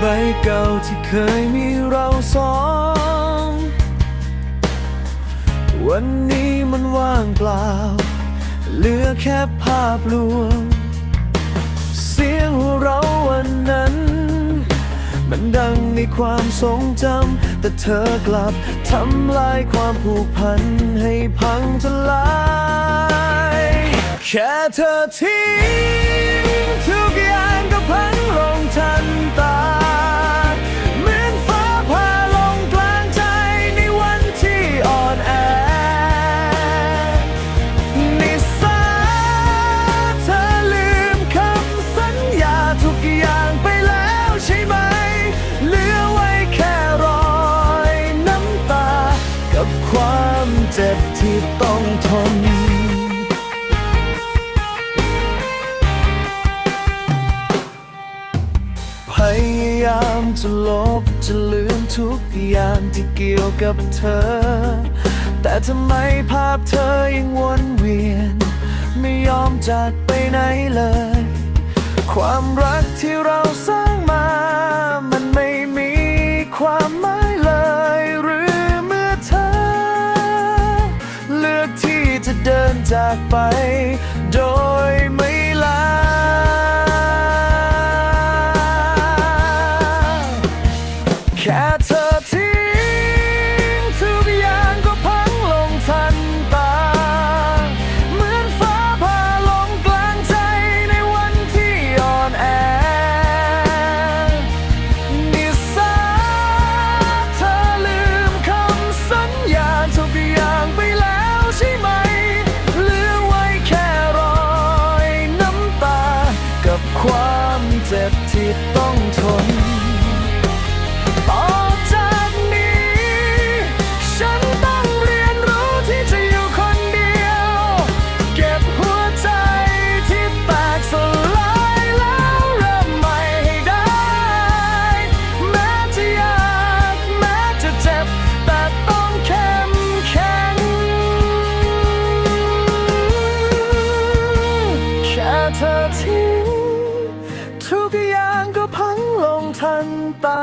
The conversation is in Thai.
ใบเก่าที่เคยมีเราสอง วันนี้มันว่างเปล่า เหลือแค่ภาพลวง เสียงหัวเราวันนั้น มันดังในความทรงจำ แต่เธอกลับทำลายความผูกพันให้พังทลาย แค่เธอทิ้ง นพยายามจะลบจะลืมทุกอย่างที่เกี่ยวกับเธอ แต่ทำไมภาพเธอยังวนเวียน ไม่ยอมจากไปไหนเลย ความรักที่เรา จะเดินจากไป โดยไม่ลา แค่ บที่ต้องทน พังลงทันตา